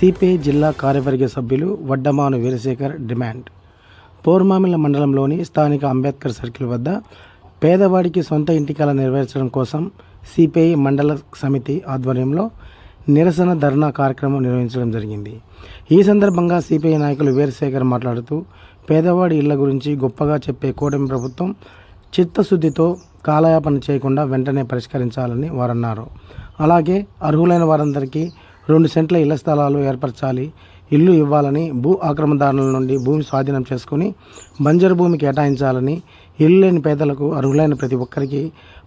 CPI జిల్లా కార్యవర్గ సభ్యులు వడ్డమాను వీరశేఖర్ డిమాండ్. పోర్మామిల మండలంలోని స్థానిక అంబేద్కర్ సర్కిల్ వద్ద పేదవాడికి సొంత ఇంటికాల నెరవేర్చడం కోసం సిపిఐ మండల సమితి ఆధ్వర్యంలో నిరసన ధర్నా కార్యక్రమం నిర్వహించడం జరిగింది. ఈ సందర్భంగా సిపిఐ నాయకులు వీరశేఖర్ మాట్లాడుతూ పేదవాడి ఇళ్ళ గురించి గొప్పగా చెప్పే కూటమి ప్రభుత్వం చిత్తశుద్ధితో కాలయాపన చేయకుండా వెంటనే పరిష్కరించాలని వారన్నారు. అలాగే అర్హులైన వారందరికీ రెండు సెంట్ల ఇళ్ళ స్థలాలు ఏర్పరచాలి. ఇల్లు ఇవ్వాలని భూ ఆక్రమణదారుల నుండి భూమి స్వాధీనం చేసుకుని బంజరు భూమి కేటాయించాలని ఇల్లు లేని పేదలకు అర్హులైన ప్రతి ఒక్కరికి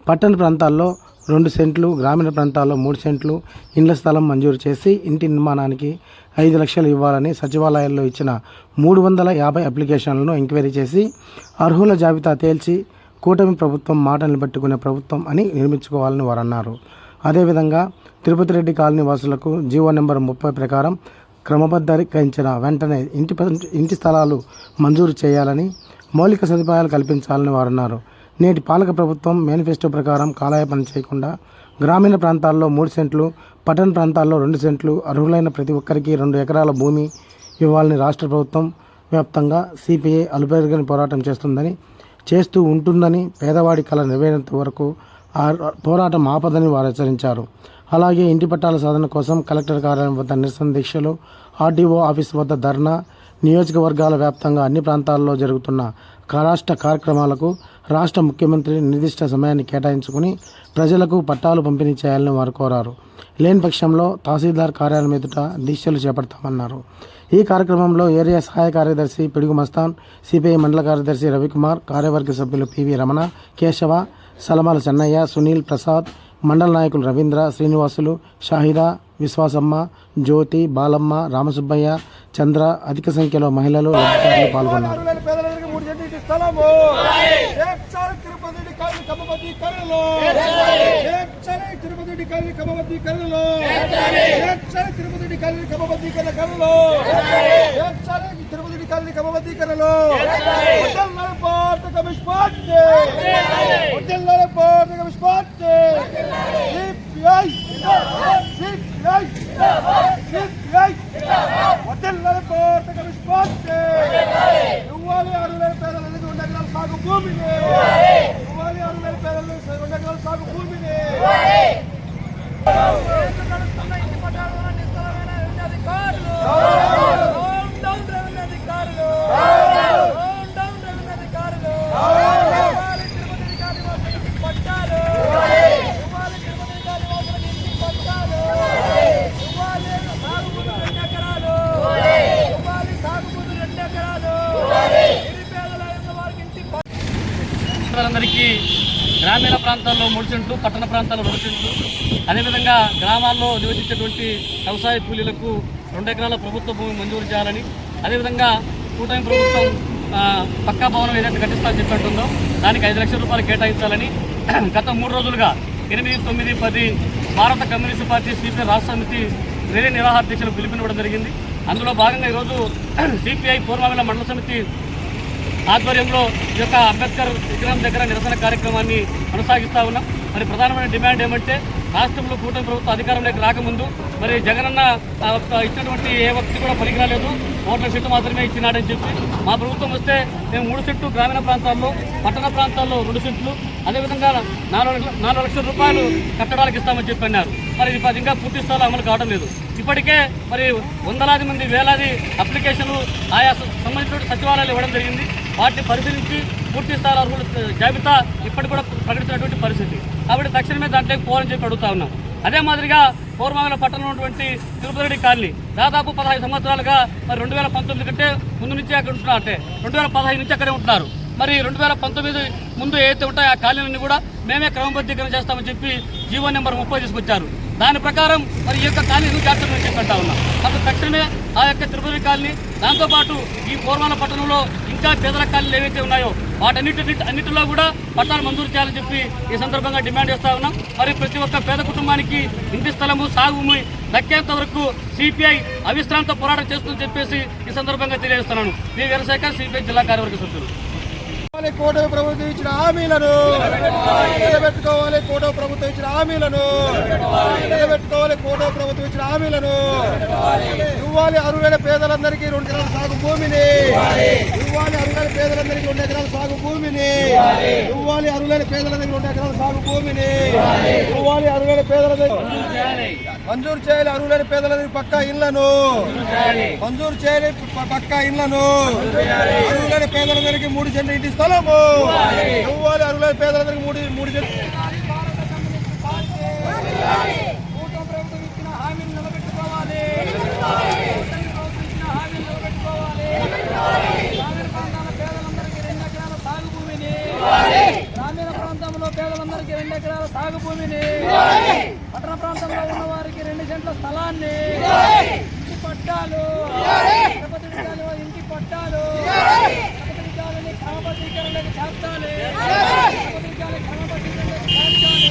పట్టణ ప్రాంతాల్లో రెండు సెంట్లు గ్రామీణ ప్రాంతాల్లో మూడు సెంట్లు ఇండ్ల స్థలం మంజూరు చేసి ఇంటి నిర్మాణానికి ఐదు లక్షలు ఇవ్వాలని సచివాలయాల్లో ఇచ్చిన మూడు వందల యాభై అప్లికేషన్లను ఎంక్వైరీ చేసి అర్హుల జాబితా తేల్చి కూటమి ప్రభుత్వం మాట నిలబెట్టుకునే ప్రభుత్వం అని నిర్మించుకోవాలని వారు అన్నారు అదేవిధంగా తిరుపతి రెడ్డి కాలనీ వాసులకు జీవో నెంబర్ ముప్పై ప్రకారం క్రమబద్ధీకరించిన వెంటనే ఇంటి ఇంటి స్థలాలు మంజూరు చేయాలని మౌలిక సదుపాయాలు కల్పించాలని వారన్నారు. నేటి పాలక ప్రభుత్వం మేనిఫెస్టో ప్రకారం కాలయాపన చేయకుండా గ్రామీణ ప్రాంతాల్లో మూడు సెంట్లు పట్టణ ప్రాంతాల్లో రెండు సెంట్లు అర్హులైన ప్రతి ఒక్కరికి రెండు ఎకరాల భూమి ఇవ్వాలని రాష్ట్ర ప్రభుత్వం వ్యాప్తంగా సిపిఐ అలుపెరుగని పోరాటం చేస్తుందని చేస్తూ ఉంటుందని పేదవాడి కళ నెరవేరేంత వరకు పోరాటం ఆపదని వారు హెచ్చరించారు. అలాగే ఇంటి పట్టాల సాధన కోసం కలెక్టర్ కార్యాలయం వద్ద నిరసన దీక్షలు ఆర్డీఓ ఆఫీస్ వద్ద ధర్నా నియోజకవర్గాల వ్యాప్తంగా అన్ని ప్రాంతాల్లో జరుగుతున్న రాష్ట్ర కార్యక్రమాలకు రాష్ట్ర ముఖ్యమంత్రి నిర్దిష్ట సమయాన్ని కేటాయించుకుని ప్రజలకు పట్టాలు పంపిణీ చేయాలని వారు కోరారు. లేని పక్షంలో తహసీల్దార్ కార్యాలయం ఎదుట దీక్షలు చేపడతామన్నారు. ఈ కార్యక్రమంలో ఏరియా సహాయ కార్యదర్శి పిడుగు మస్తాన్ సిపిఐ మండల కార్యదర్శి రవికుమార్ కార్యవర్గ సభ్యులు పివి రమణ కేశవ సలమాల చెన్నయ్య సునీల్ ప్రసాద్ మండల నాయకులు రవీంద్ర శ్రీనివాసులు షాహిదా విశ్వాసమ్మ జ్యోతి బాలమ్మ రామసుబ్బయ్య చంద్ర అధిక సంఖ్యలో మహిళలు పాల్గొన్నారు. ఇంటి స్థలము చేర్చాలి తిరుపతి కాలి కమ్మబద్దీకరణలో చేర్చాలి తిరుపతి కాలి కమ్మబద్దీకరణలో చేర్చాలి తిరుపతి కాలి కమ్మబద్దీకరణ కరణలో. చేర్చాలి తిరుపతి కాలి కమ్మబద్దీకరణలో వడ్డెల్లాల భారత కమిషన్ పార్టీ వడ్డెల్లాల భారత communist party CPI. CPI. CPI. వడ్డెల్లాల భారత కమిషన్ పార్టీ ఇవ్వాలి ఆరు వేల పేదలకు రెండు ఎకరాల సాగు భూమిని. ఆరు వేల పేదలకు రెండు ఎకరాల సాగు భూమిని అందరికీ ప్రాంతాల్లో మూడు సెంట్లు పట్టణ ప్రాంతాల్లో రెండు సెంట్లు. అదేవిధంగా గ్రామాల్లో నివసించేటువంటి వ్యవసాయ కూలీలకు రెండు ఎకరాల ప్రభుత్వ భూమి మంజూరు చేయాలని అదేవిధంగా కూటమి ప్రభుత్వం పక్కా భవనం ఏదైతే కట్టిస్తామని చెప్పినట్టుందో దానికి ఐదు లక్షల రూపాయలు కేటాయించాలని గత మూడు రోజులుగా ఎనిమిది తొమ్మిది పది భారత కమ్యూనిస్ట్ పార్టీ సిపిఐ రాష్ట్ర సమితి రేలే నిరాహార దీక్షలు పిలుపునివ్వడం జరిగింది. అందులో భాగంగా ఈరోజు సిపిఐ పూర్వమిల మండల సమితి ఆధ్వర్యంలో ఈ యొక్క అంబేద్కర్ విగ్రహం దగ్గర నిరసన కార్యక్రమాన్ని కొనసాగిస్తా ఉన్నాం. మరి ప్రధానమైన డిమాండ్ ఏమంటే రాష్ట్రంలో కూటమి ప్రభుత్వం అధికారంలోకి రాకముందు మరి జగనన్న ఆ, ఇచ్చినటువంటి ఏ వ్యక్తి కూడా పనికి ఓట్ల సీట్లు మాత్రమే ఇచ్చినాడని చెప్పి. మా ప్రభుత్వం వస్తే మేము మూడు సెట్లు గ్రామీణ ప్రాంతాల్లో పట్టణ ప్రాంతాల్లో రెండు సెట్లు. అదేవిధంగా నాలుగు నాలుగు లక్షల రూపాయలు కట్టడాలకు ఇస్తామని చెప్పి అన్నారు. మరి ఇది పది ఇంకా పూర్తి స్థాయిలో అమలు కావడం లేదు. ఇప్పటికే మరి వందలాది మంది వేలాది అప్లికేషన్లు ఆయా సంబంధించిన సచివాలయాలు ఇవ్వడం జరిగింది. వాటిని పరిశీలించి పూర్తి స్థాయి అర్హుల జాబితా ఇప్పటి కూడా ప్రకటించినటువంటి పరిస్థితి. కాబట్టి తక్షణమే దాంట్లోకి పోవాలని చెప్పి అడుగుతా ఉన్నాం. అదే మాదిరిగా పూర్వమంగళ పట్టణంలో ఉన్నటువంటి తిరుపతి కాలనీ దాదాపు పదహైదు సంవత్సరాలుగా మరి రెండు వేల పంతొమ్మిది కంటే ముందు నుంచి అక్కడ ఉంటున్నారు. అంటే రెండు వేల పదహైదు నుంచి అక్కడే ఉంటున్నారు. మరి రెండు వేల పంతొమ్మిది ముందు ఏదైతే ఉంటాయో ఆ కాలనీని కూడా మేమే క్రమబద్ధీకరణ చేస్తామని చెప్పి జీవో నెంబర్ ముప్పై తీసుకొచ్చారు. దాని ప్రకారం మరి ఈ యొక్క కాలనీ ఎందుకు చేస్తామని చెప్పి అంటా ఉన్నాం. కాబట్టి తక్షణమే ఆ యొక్క తిరుపతి కాలనీ దాంతోపాటు ఈ పూర్వాల పట్టణంలో ఇంకా పేదల కాలనీలు ఏవైతే ఉన్నాయో వాటన్నిటి అన్నిటిలో కూడా పట్టాలు మంజూరు చేయాలని చెప్పి ఈ సందర్భంగా డిమాండ్ చేస్తా ఉన్నాం. మరి ప్రతి ఒక్క పేద కుటుంబానికి ఇంటి స్థలము సాగు దక్కేంత వరకు సిపిఐ అవిశ్రాంత పోరాటం చేస్తుందని చెప్పేసి ఈ సందర్భంగా తెలియజేస్తున్నాను. మీ వీరశేఖర్ సిపిఐ జిల్లా కార్యవర్గ సభ్యులు. కూటమి ప్రభుత్వం ఇచ్చిన హామీలను. నిలబెట్టుకోవాలి కూటమి ప్రభుత్వం ఇచ్చిన హామీలను. నిలబెట్టుకోవాలి కూటమి ప్రభుత్వం ఇచ్చిన హామీలను. ఇవ్వాలి అరువైన పేదలందరికీ రెండు ఎకరాల సాగు భూమిని. ఇవ్వాలి అరువైన పేదలందరికీ రెండు ఎకరాల సాగు భూమిని. ఇవ్వాలి అరువైన పేదలందరికీ రెండు ఎకరాల సాగు భూమిని. ఇవ్వాలి అరువైన పేదలందరికీ మంజూరు చేయాలి అరువులైన పేదలందరికీ పక్కా ఇళ్ళను. మంజూరు చేయాలి. పక్కా ఇళ్ళను. అరువులైన పేదలందరికీ మూడు సెంట్లు ఇంటి స్థలము ఇవ్వాలి అరువులైన పేదలందరికీ మూడు మూడు గ్రామీణ ప్రాంతాల పేదలందరికీ రెండు ఎకరాల సాగు భూమిని గ్రామీణ ప్రాంతంలో పేదలందరికీ రెండు ఎకరాల సాగు భూమిని పట్టణ ప్రాంతంలో ఉన్న వారికి రెండు సెంట్ల స్థలాన్ని. ఇంటి పట్టాలు. ఇంటి పట్టాలు. క్రమబద్ధీకరణకు చేర్చాలి క్రమబద్ధీకరణకు చేర్చాలి